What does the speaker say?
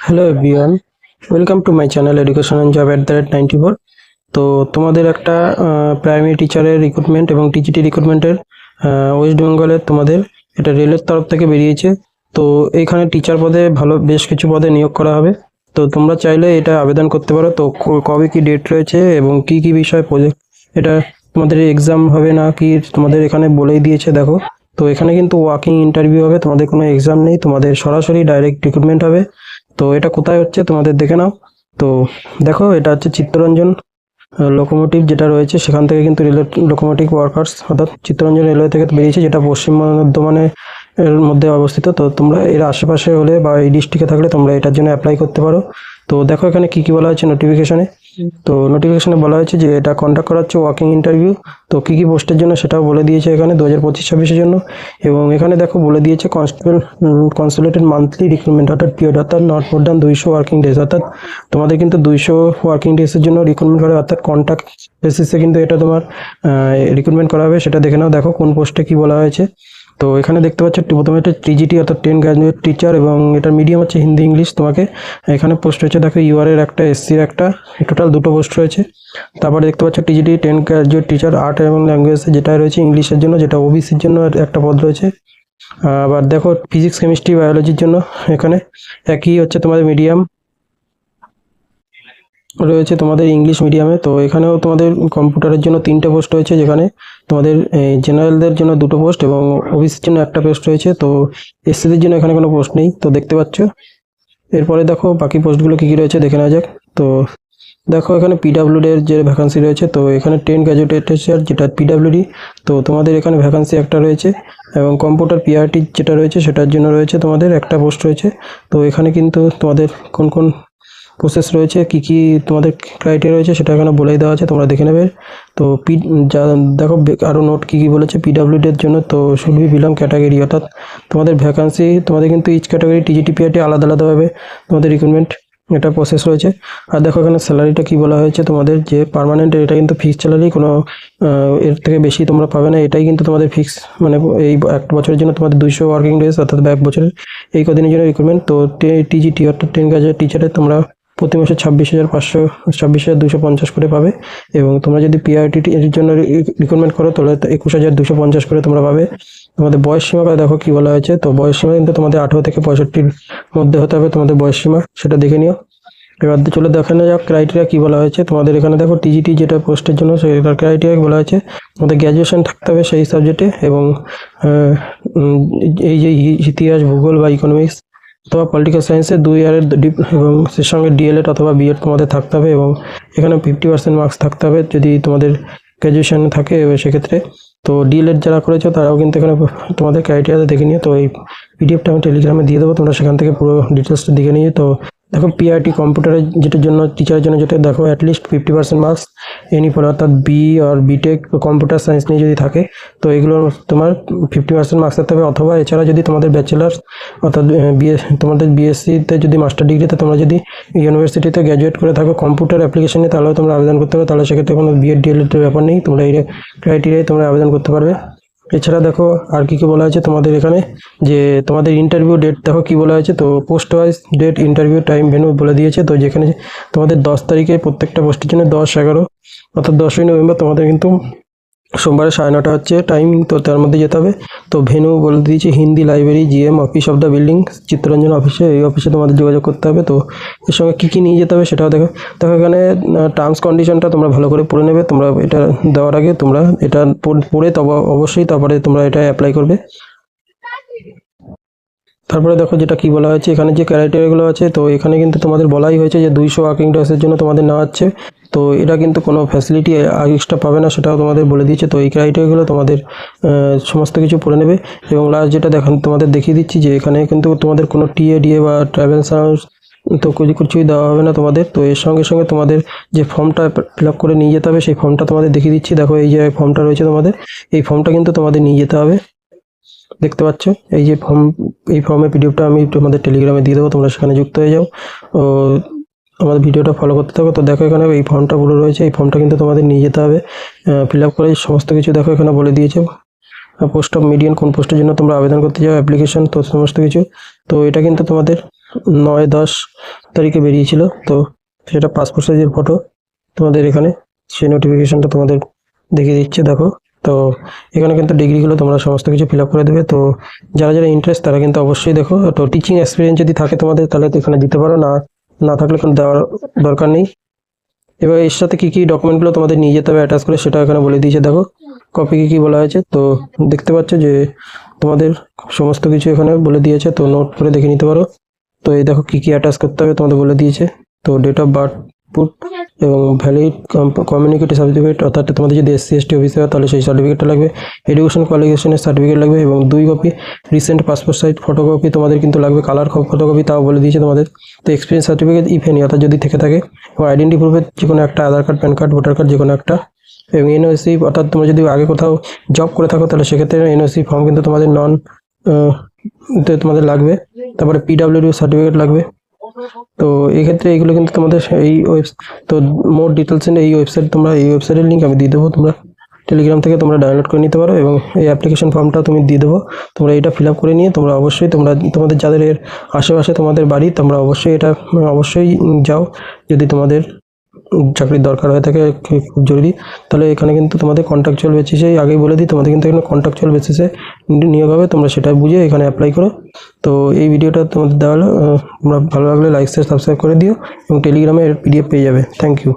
Hello everyone welcome to my channel education and job at the rate ninety four তো তোমাদের একটা primary টিচারের recruitment এবং TGT রিক্রুটমেন্টের West বেঙ্গলের তোমাদের এটা রেলের তরফ থেকে বেরিয়েছে। তো এখানে টিচার পদে ভালো, বেশ কিছু পদে নিয়োগ করা হবে। তো তোমরা চাইলে এটা আবেদন করতে পারো। তো কবে কি ডেট রয়েছে এবং কি কি বিষয় প্রজেক্ট এটা তোমাদের এক্সাম হবে না কি, তোমাদের এখানে বলেই দিয়েছে, দেখো। তো এখানে কিন্তু ওয়াকিং ইন্টারভিউ হবে, তোমাদের কোনো এক্সাম নেই। তোমাদের সরাসরি ডাইরেক্ট রিক্রুটমেন্ট হবে। তো এটা কোথায় হচ্ছে তোমাদের দেখে নাও। তো দেখো, এটা হচ্ছে চিত্তরঞ্জন লোকোমোটিভ যেটা রয়েছে, সেখান থেকে কিন্তু রেলওয়ে লোকোমোটিভ ওয়ার্কার্স অর্থাৎ চিত্তরঞ্জন রেলওয়ে থেকে বেরিয়েছে, যেটা পশ্চিম বর্ধমানে এর মধ্যে অবস্থিত। তো তোমরা এর আশেপাশে হলে বা এই ডিস্ট্রিক্টে থাকলে তোমরা এটার জন্য অ্যাপ্লাই করতে পারো। তো দেখো এখানে কী কী বলা হয়েছে নোটিফিকেশনে তো নোটিফিকেশনে বলা হয়েছে যে এটা কন্ডাক্ট করা হচ্ছে ওয়াকিং ইন্টারভিউ তো কী কী পোস্টের জন্য সেটাও বলে দিয়েছে এখানে দু হাজার পঁচিশ ছাব্বিশের জন্য। এবং এখানে দেখো বলে দিয়েছে কনস্টেবল কনসুলেটেড মান্থলি রিক্রুটমেন্ট অর্থাৎ পিরিয়ড অর্থাৎ নট মোর দ্যান দুইশো ওয়ার্কিং ডেজ অর্থাৎ তোমাদের কিন্তু দুইশো ওয়ার্কিং ডেজের জন্য রিক্রুটমেন্ট করা অর্থাৎ কন্ট্যাক্ট বেসিসে কিন্তু এটা তোমার রিক্রুটমেন্ট করা হবে। সেটা দেখে নাও, দেখো কোন পোস্টে কী বলা হয়েছে। তো এখানে দেখতে পাচ্ছ প্রথমে এটা টিজিটি অর্থাৎ টেন গ্রাজুয়েট টিচার এবং এটার মিডিয়াম হচ্ছে হিন্দি, ইংলিশ তোমাকে এখানে পোস্ট রয়েছে। দেখো ইউআর এর একটা এসসির একটা টোটাল দুটো পোস্ট রয়েছে। তারপরে দেখতে পাচ্ছ TGT trained graduate teacher art এবং ল্যাঙ্গুয়েজ যেটা রয়েছে, ইংলিশের জন্য, যেটা ওবিসির জন্য একটা পদ রয়েছে। আবার দেখো ফিজিক্স কেমিস্ট্রি বায়োলজির জন্য এখানে একই হচ্ছে তোমাদের মিডিয়াম রয়েছে তোমাদের ইংলিশ মিডিয়ামে তো এখানেও তোমাদের কম্পিউটারের জন্য তিনটে পোস্ট রয়েছে, যেখানে তোমাদের জেনারেলদের জন্য দুটো পোস্ট এবং ওবিসির জন্য একটা পোস্ট রয়েছে। তো এসসিদের জন্য এখানে কোনো পোস্ট নেই, তো দেখতে পাচ্ছ। এরপরে দেখো বাকি পোস্টগুলো কী কী রয়েছে, দেখে নেওয়া যাক। তো দেখো এখানে পিডাব্লিউডি এর যে ভ্যাকান্সি রয়েছে, তো এখানে টেন গ্র্যাজুয়েট টিচার যেটা পিডাব্লিউডি তো তোমাদের এখানে ভ্যাকান্সি একটা রয়েছে এবং কম্পিউটার পিআরটি যেটা রয়েছে, সেটার জন্য রয়েছে তোমাদের একটা পোস্ট রয়েছে। তো এখানে কিন্তু তোমাদের কোন কোন প্রসেস রয়েছে, কি কি তোমাদের ক্রাইটেরিয়া রয়েছে সেটা এখানে বলেই দেওয়া আছে, তোমরা দেখে নেবে। তো পি যা দেখো, বে- আরও নোট কি কি বলেছে পিডাব্লিউডি এর জন্য, তো শুড বি বিলং ক্যাটাগরি অর্থাৎ তোমাদের ভ্যাকান্সি তোমাদের কিন্তু ইচ ক্যাটাগরি টিজিটি পিআরটি আলাদা আলাদাভাবে তোমাদের রিক্রুটমেন্ট এটা প্রসেস রয়েছে। আর দেখো এখানে স্যালারিটা কি বলা হয়েছে তোমাদের, যে পার্মানেন্ট এটা কিন্তু ফিক্স স্যালারি কোনো এর থেকে বেশি তোমরা পাবে না, এটাই কিন্তু তোমাদের ফিক্স মানে এই এক বছরের জন্য তোমাদের দুইশো ওয়ার্কিং ডেজ অর্থাৎ এক বছরের এই কদিনের জন্য রিক্রুটমেন্ট তো টিজিটি অর্থাৎ টেন গ্রাজুয়েট টিচারের তোমরা প্রতি মাসে ছাব্বিশ হাজার পাঁচশো, ছাব্বিশ হাজার দুশো পঞ্চাশ করে পাবে। এবং তোমরা যদি পিআরটি এর জন্য রিক্রুটমেন্ট করো, তাহলে একুশ হাজার দুশো পঞ্চাশ করে তোমরা পাবে। তোমাদের বয়স সীমা দেখো কি বলা হয়েছে। তো বয়স সীমা কিন্তু তোমাদের আঠারো থেকে পঁয়ষট্টির মধ্যে হতে হবে তোমাদের বয়স সীমা, সেটা দেখে নিও। এবার চলে দেখানো যাক ক্রাইটেরিয়া কি বলা হয়েছে। তোমাদের এখানে দেখো টিজিটি যেটা পোস্টের জন্য সেটার ক্রাইটেরিয়া বলা হয়েছে। তোমাদের গ্র্যাজুয়েশন থাকতে হবে সেই সাবজেক্টে এবং এই যে ইতিহাস, ভূগোল বা ইকোনমিক্স অথবা পলিটিক্যাল সায়েন্সে দুই ইয়ারের এবং সে সঙ্গে ডিএলএড অথবা বিএড তোমাদের থাকতে হবে এবং এখানে ফিফটি পার্সেন্ট মার্কস থাকতে হবে যদি তোমাদের গ্র্যাজুয়েশন থাকে সেক্ষেত্রে। তো ডিএলএড যারা করেছ তারাও কিন্তু এখানে তোমাদের ক্রাইটেরিয়াতে দেখে নিয়ে তো এই পিডিএফটা আমি টেলিগ্রামে দিয়ে দেবো, তোমরা সেখান থেকে পুরো ডিটেলসটা দেখে নিয়ে তো দেখো পিআরটি কম্পিউটারের যেটার জন্য টিচারের জন্য যেটা, দেখো at least fifty percent marks any পড়ে অর্থাৎ বি আর বিটেক কম্পিউটার সায়েন্স নিয়ে যদি থাকে, তো এগুলো তোমার ফিফটি পার্সেন্ট মার্কস থাকতে হবে। অথবা এছাড়া যদি তোমাদের ব্যাচেলার্স অর্থাৎ বিএ তোমাদের বিএসসিতে যদি মাস্টার ডিগ্রিতে তোমরা যদি ইউনিভার্সিটিতে গ্র্যাজুয়েট করে থাকো কম্পিউটার অ্যাপ্লিকেশনে তাহলেও তোমরা আবেদন করতে পারো। তাহলে সেক্ষেত্রে কোনো বিএড ডিএলএড ব্যাপার নেই। তোমরা এই ক্রাইটেরিয়ায় তোমরা আবেদন করতে পারবে। এছাড়া দেখো আর কি কি বলা হয়েছে তোমাদের এখানে? যে তোমাদের ইন্টারভিউ ডেট দেখো কি বলা হয়েছে? তো post wise date interview time venue বলে দিয়েছে। তো যেখানে তোমাদের দশ তারিখে প্রত্যেকটা পোস্টের জন্য দশ এগারো, অর্থাৎ দশই নভেম্বর তোমাদের কিন্তু সোমবারে সাড়ে নটা হচ্ছে টাইম তো তার মধ্যে যেতে হবে। তো ভেনু বলে দিয়েছে Hindi library GM office of the building Chittaranjan অফিসে এই অফিসে তোমাদের যোগাযোগ করতে হবে। তো এর সঙ্গে কী কী নিয়ে যেতে হবে সেটাও দেখো। দেখো এখানে টার্মস কন্ডিশনটা তোমরা ভালো করে পড়ে নেবে। তোমরা এটা দেওয়ার আগে তোমরা এটা পড়ে তবে, অবশ্যই তারপরে তোমরা এটা অ্যাপ্লাই করবে। তারপরে দেখো যেটা কি বলা হয়েছে, এখানে যে ক্রাইটেরিয়াগুলো আছে, তো এখানে কিন্তু তোমাদের বলাই হয়েছে যে দুইশো ওয়ার্কিং ডেসের জন্য তোমাদের নেওয়া হচ্ছে। তো এটা কিন্তু কোনো ফ্যাসিলিটি এক্সট্রা পাবে না, সেটাও তোমাদের বলে দিয়েছে। তো এই ক্রাইটেরিয়াগুলো তোমাদের সমস্ত কিছু পড়ে নেবে। এবং লাস্ট যেটা দেখান তোমাদের দেখিয়ে দিচ্ছি যে এখানে কিন্তু তোমাদের কোনো টিএ ডিএ বা ট্রাভেল সাউন্ড তো কিছু কিছুই দেওয়া হবে না তোমাদের। তো এর সঙ্গে সঙ্গে তোমাদের যে ফর্মটা ফিল করে নিয়ে যেতে হবে, সেই ফর্মটা তোমাদের দেখিয়ে দিচ্ছি। দেখো এই যে ফর্মটা রয়েছে তোমাদের, এই ফর্মটা কিন্তু তোমাদের নিয়ে যেতে হবে। দেখতে পাচ্ছ? এই যে ফর্ম এই ফর্মের পিডিএফটা আমি তোমাদের টেলিগ্রামে দিয়ে দেবো, তোমরা সেখানে যুক্ত হয়ে যাও। ও, আমাদের ভিডিওটা ফলো করতে থাকো, তো দেখো এখানে এই ফর্মটা পুরো রয়েছে, এই ফর্মটা কিন্তু তোমাদের নিয়ে যেতে হবে। ফিল আপ করে সমস্ত কিছু দেখো এখানে বলে দিয়েছে। পোস্ট অফ মিডিয়ান কোন পোস্টের জন্য তোমরা আবেদন করতে যাও অ্যাপ্লিকেশন তো সমস্ত কিছু। তো এটা কিন্তু তোমাদের নয় দশ তারিখে বেরিয়েছিল, তো সেটা পাসপোর্ট সাইজের ফটো তোমাদের এখানে, সেই নোটিফিকেশনটা তোমাদের দেখিয়ে দিচ্ছে, দেখো। তো এখানে কিন্তু ডিগ্রিগুলো তোমরা সমস্ত কিছু ফিল করে দেবে। তো যারা যারা ইন্টারেস্ট তারা কিন্তু অবশ্যই দেখো, তো টিচিং এক্সপিরিয়েন্স যদি থাকে তোমাদের, তাহলে তো এখানে দিতে পারো। না না থাকলে কোনো দেওয়ার দরকার নেই। এবার এর সাথে কী কী ডকুমেন্টগুলো তোমাদের নিয়ে যেতে হবে অ্যাটাচ করে, সেটা এখানে বলে দিয়েছে, দেখো। কপি কী কী বলা হয়েছে, তো দেখতে পাচ্ছ যে তোমাদের সমস্ত কিছু এখানে বলে দিয়েছে, তো নোট করে দেখে নিতে পারো। তো এই দেখো কী কী অ্যাটাচ করতে হবে, তোমাদের বলে দিয়েছে। তো ডেট অফ বার্থ পুট এবং ভ্যালিড কমিউনিকেটিভ সার্টিফিকেট অর্থাৎ তোমাদের যদি এসসি এসটি হয়, তাহলে সেই সার্টিফিকেটটা লাগবে। এডুকেশন কোয়ালিফিকেশনের সার্টিফিকেট লাগবে এবং দুই copy recent passport size photocopy তোমাদের কিন্তু লাগবে কালার ফটোকপি তাও বলে দিয়েছে তোমাদের। তো এক্সপিরিয়েন্স সার্টিফিকেট ইফ এনি অর্থাৎ যদি থেকে থাকে, এবং আইডেন্টি প্রুফের যে কোনো একটা Aadhaar card PAN card voter card যে কোনো একটা, এবং এনওসি অর্থাৎ তোমরা যদি আগে কোথাও জব করে থাকো, তাহলে সেক্ষেত্রে এনওসি ফর্ম কিন্তু তোমাদের নন তোমাদের লাগবে। তারপরে পিডাব্লিউডি সার্টিফিকেট লাগবে। তো এই ক্ষেত্রে এইগুলো কিন্তু তোমাদের এই ওয়েব তো মোর ডিটেলস এই ওয়েবসাইট তোমরা এই ওয়েবসাইটের লিংক আমি দিয়ে দেবো। তোমরা টেলিগ্রাম থেকে তোমরা ডাউনলোড করে নিতে পারো এবং এই অ্যাপ্লিকেশন ফর্মটা তুমি দিয়ে দেবো। তোমরা এটা ফিল করে নিয়ে তোমরা অবশ্যই তোমরা তোমাদের যাদের এর আশেপাশে তোমাদের বাড়ি, তোমরা অবশ্যই এটা অবশ্যই যাও। যদি তোমাদের চাকরির দরকার হয়ে থাকে, খুব জরুরি। তাহলে এখানে কিন্তু তোমাদের কন্ট্রাকচুয়াল বেসিসে আগেই বলে দিই, তোমাদের কিন্তু এখানে কন্ট্রাকচুয়াল বেসিসে নিয়োগ হবে, তোমরা সেটা বুঝে এখানে অ্যাপ্লাই করো। তো এই ভিডিওটা তোমাদের দেওয়া হলো তোমরা ভালো লাগলে লাইক শেয়ার সাবস্ক্রাইব করে দিও এবং টেলিগ্রামে পিডিএফ পেয়ে যাবে। Thank you